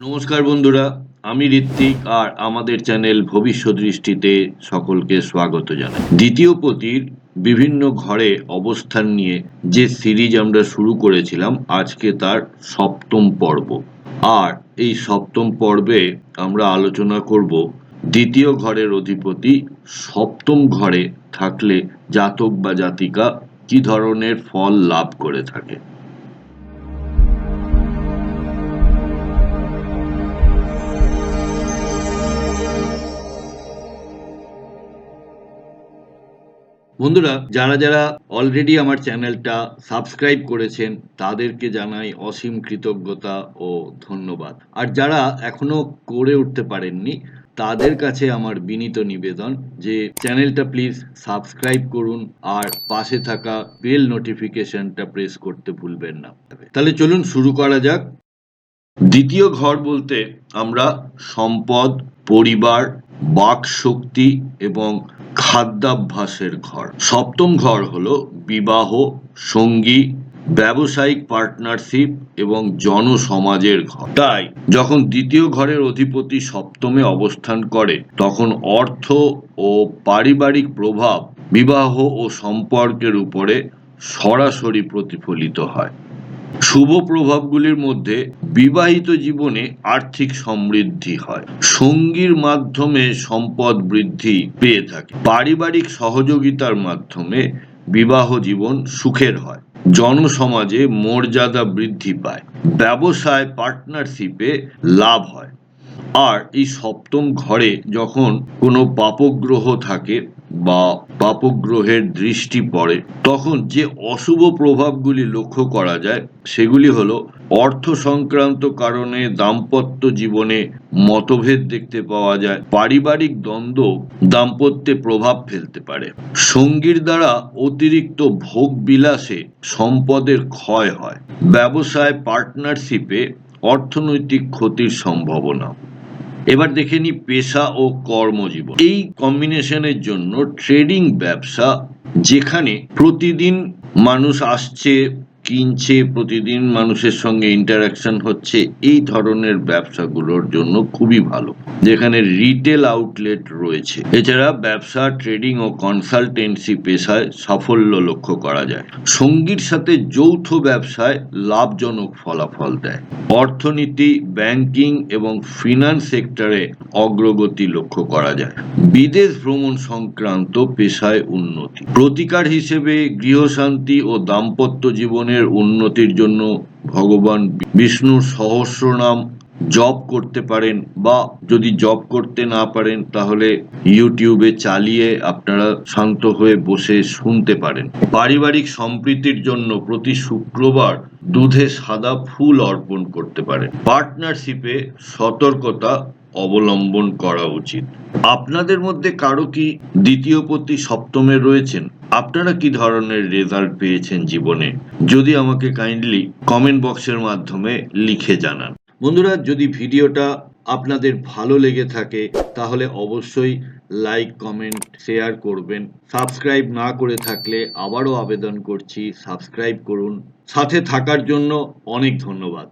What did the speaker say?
নমস্কার বন্ধুরা, আমি ঋত্বিক আর আমাদের চ্যানেল ভবিষ্যৎ দৃষ্টিতে সকলকে স্বাগত জানাই। দ্বিতীয় পতির বিভিন্ন ঘরে অবস্থান নিয়ে যে সিরিজ আমরা শুরু করেছিলাম, আজকে তার সপ্তম পর্ব। আর এই সপ্তম পর্বে আমরা আলোচনা করব দ্বিতীয় ঘরের অধিপতি, সপ্তম ঘরে থাকলে জাতক বা জাতিকা কি ধরনের ফল লাভ করে থাকে। বন্ধুরা, যারা যারা অলরেডি আমার চ্যানেলটা সাবস্ক্রাইব করেছেন, তাদেরকে জানাই অসীম কৃতজ্ঞতা ও ধন্যবাদ। আর যারা এখনও করে উঠতে পারেননি, তাদের কাছে আমার বিনীত নিবেদন যে চ্যানেলটা প্লিজ সাবস্ক্রাইব করুন আর পাশে থাকা বেল নোটিফিকেশনটা প্রেস করতে ভুলবেন না। তাহলে চলুন শুরু করা যাক। দ্বিতীয় ঘর বলতে আমরা সম্পদ, পরিবার বাক শক্তি এবং খাদ্যাভ্যাসের ঘর। সপ্তম ঘর হলো বিবাহ, সঙ্গী, ব্যবসায়িক পার্টনারশিপ এবং জনসমাজের ঘর। তাই যখন দ্বিতীয় ঘরের অধিপতি সপ্তমে অবস্থান করে, তখন অর্থ ও পারিবারিক প্রভাব বিবাহ ও সম্পর্কের উপরে সরাসরি প্রতিফলিত হয়। শুভ প্রভাবগুলির মধ্যে বিবাহিত জীবনে আর্থিক সমৃদ্ধি হয়। সঙ্গীর মাধ্যমে সম্পদ বৃদ্ধি পেয়ে থাকে। পারিবারিক সহযোগিতার মাধ্যমে বিবাহ জীবন সুখের হয়। জনসমাজে মর্যাদা বৃদ্ধি পায়। ব্যবসায় পার্টনারশিপে লাভ হয়। আর এই সপ্তম ঘরে যখন কোনো পাপগ্রহ থাকে বা পাপগ্রহের দৃষ্টি পড়ে, তখন যে অশুভ প্রভাবগুলি লক্ষ্য করা যায়, সেগুলি হলো অর্থ সংক্রান্ত কারণে দাম্পত্য জীবনে মতভেদ দেখতে পাওয়া যায়, পারিবারিক দ্বন্দ্ব দাম্পত্যে প্রভাব ফেলতে পারে। সঙ্গীর দ্বারা অতিরিক্ত ভোগ বিলাসে সম্পদের ক্ষয় হয়। ব্যবসায় পার্টনারশিপে অর্থনৈতিক ক্ষতির সম্ভাবনা। এবার দেখে নি পেশা ও কর্মজীবন। এই কম্বিনেশনের জন্য ট্রেডিং ব্যবসা যেখানে প্রতিদিন মানুষ আসছে কিনছে, প্রতিদিন মানুষের সঙ্গে ইন্টারাকশন হচ্ছে, এই ধরনের ব্যবসাগুলোর জন্য খুবই ভালো। যেখানে রিটেল আউটলেট রয়েছে। এছাড়া ব্যবসা ট্রেডিং ও কনসালটেন্সি পেশায় সাফল্য লক্ষ্য করা যায়। সঙ্গীর সাথে যৌথ ব্যবসায় লাভজনক ফলাফল দেয়। অর্থনীতি ব্যাংকিং এবং ফিনান্স সেক্টরে অগ্রগতি লক্ষ্য করা যায়। বিদেশ ভ্রমণ সংক্রান্ত পেশায় উন্নতি। প্রতিকার হিসেবে গৃহশান্তি ও দাম্পত্য জীবনের উন্নতির জন্য ভগবান বিষ্ণুর সহস্র নাম জব করতে পারেন বা যদি জব করতে না পারেন, তাহলে ইউটিউবে চালিয়ে আপনারা শান্ত হয়ে বসে শুনতে পারেন। পারিবারিক সম্প্রীতির জন্য প্রতি শুক্রবার দুধে সাদা ফুল অর্পণ করতে পারেন। পার্টনারশিপে সতর্কতা অবলম্বন করা উচিত। আপনাদের মধ্যে কারও কি দ্বিতীয় পতি সপ্তমে রয়েছেন? আপনারা কি ধরনের রেজাল্ট পেয়েছেন জীবনে? যদি আমাকে কাইন্ডলি কমেন্ট বক্সের মাধ্যমে লিখে জানান। বন্ধুরা, যদি ভিডিওটা আপনাদের ভালো লেগে থাকে, তাহলে অবশ্যই লাইক কমেন্ট শেয়ার করবেন। সাবস্ক্রাইব না করে থাকলে আবারও আবেদন করছি। সাবস্ক্রাইব করুন। সাথে থাকার জন্য অনেক ধন্যবাদ।